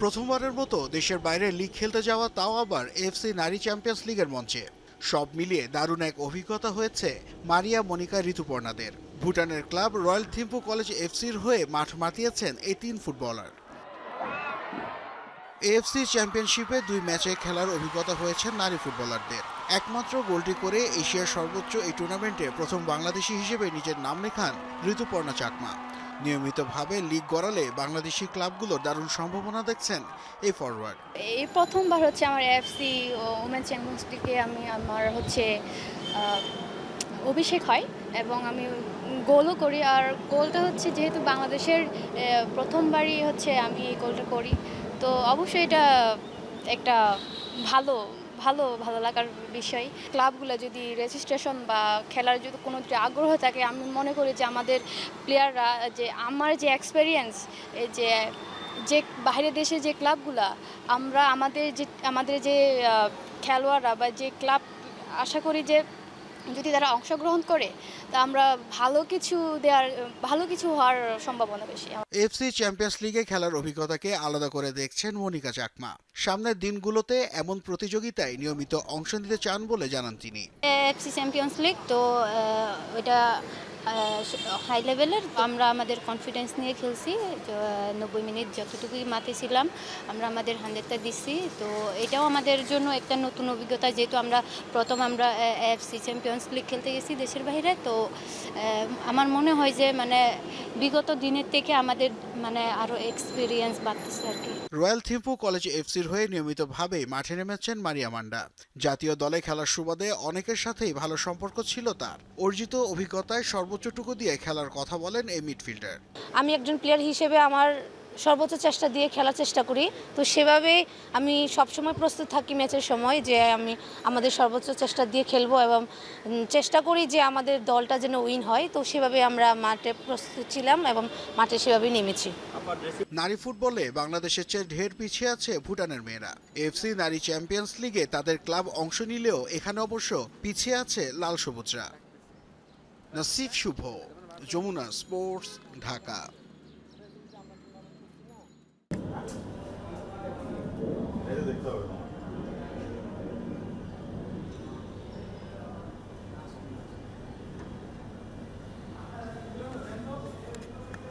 প্রথমবারের মতো দেশের বাইরে লিগ খেলতে যাওয়া তাও আবার এফসি নারী চ্যাম্পিয়ন্স লিগের মঞ্চে। সব মিলিয়ে দারুণ এক অভিজ্ঞতা হয়েছে মারিয়া মনিকা ঋতুপর্ণাদের। ভুটানের ক্লাব রয়্যাল থিম্পু কলেজ এফসির হয়ে মাঠ মাতিয়েছেন এই তিন ফুটবলার। এএফসি চ্যাম্পিয়নশিপে দুই ম্যাচে খেলার অভিজ্ঞতা হয়েছে নারী ফুটবলারদের। একমাত্র গোলটি করে এশিয়ার সর্বোচ্চ এই টুর্নামেন্টে প্রথম বাংলাদেশি হিসেবে নিজের নাম লেখান ঋতুপর্ণা চাকমা। নিয়মিতভাবে লিগ গড়ালে বাংলাদেশি ক্লাবগুলোর দারুণ সম্ভাবনা দেখছেন এই ফরওয়ার্ড এই প্রথমবার হচ্ছে আমার এফসি ওমেন চ্যাম্পিয়ন্স লিগে আমি আমার হচ্ছে অভিষেক হয় এবং আমি গোলও করি। আর গোলটা হচ্ছে যেহেতু বাংলাদেশের প্রথমবারই হচ্ছে আমি এই গোলটা করি, তো অবশ্যই এটা একটা ভালো ভালো ভালো লাগার বিষয়। ক্লাবগুলো যদি রেজিস্ট্রেশন বা খেলার যদি কোনো যদি আগ্রহ থাকে, আমি মনে করি যে আমাদের প্লেয়াররা যে আমার যে এক্সপেরিয়েন্স এই যে যে বাইরের দেশে যে ক্লাবগুলা, আমরা আমাদের যে আমাদের যে খেলোয়াড়রা বা যে ক্লাব, আশা করি যে যদি তারা অংশগ্রহণ করে তা আমরা ভালো কিছু দেওয়ার ভালো কিছু হওয়ার সম্ভাবনা বেশি। এফসি চ্যাম্পিয়ন্স লিগে খেলার অভিজ্ঞতাকে আলাদা করে দেখছেন মনিকা চাকমা। সামনের দিনগুলোতে এমন প্রতিযোগিতায় নিয়মিত অংশ নিতে চান বলে জানান তিনি। এফসি চ্যাম্পিয়ন্স লিগ তো ওইটা হাই লেভেলের আমরা আমাদের কনফিডেন্স নিয়ে খেলছি নব্বই মিনিট যতটুকুই মাঠে ছিলাম আমরা আমাদের হান্ড্রেডটা দিচ্ছি, তো এটাও আমাদের জন্য একটা নতুন অভিজ্ঞতা, যেহেতু আমরা প্রথম আমরা এফসি চ্যাম্পিয়ন্স লিগ খেলতে গেছি দেশের বাইরে, তো আমার মনে হয় যে মানে বিগত দিনের থেকে আমাদের মানে আরও এক্সপিরিয়েন্স বাড়তেছে আর কি। রয়্যাল থিম্পু কলেজ এফসির হয়ে নিয়মিতভাবে মাঠে নেমেছেন মারিয়া মান্ডা। জাতীয় দলে খেলার সুবাদে অনেকের সাথেই ভালো সম্পর্ক ছিল তার। অর্জিত অভিজ্ঞতায় সর্বোচ্চটুকু দিয়ে খেলার কথা বলেন এই মিডফিল্ডার। আমি একজন প্লেয়ার হিসেবে আমার সর্বোচ্চ চেষ্টা দিয়ে খেলার চেষ্টা করি। তো সেভাবেই আমি সবসময় প্রস্তুত থাকি ম্যাচের সময় যে আমি আমাদের সর্বোচ্চ চেষ্টা দিয়ে খেলব এবং চেষ্টা করি যে আমাদের দলটা যেন উইন হয়। তো সেভাবে আমরা মাঠে প্রস্তুত ছিলাম এবং মাঠে সেভাবেই নেমেছি। নারী ফুটবলে বাংলাদেশের চেয়ে ঢের পিছিয়ে আছে ভুটানের মেয়েরা। এফসি নারী চ্যাম্পিয়ন্স লিগে তাদের ক্লাব অংশ নিলেও এখানে অবশ্য পিছিয়ে আছে লাল সবুজরা। নাসিফ শুভ, যমুনা স্পোর্টস, ঢাকা।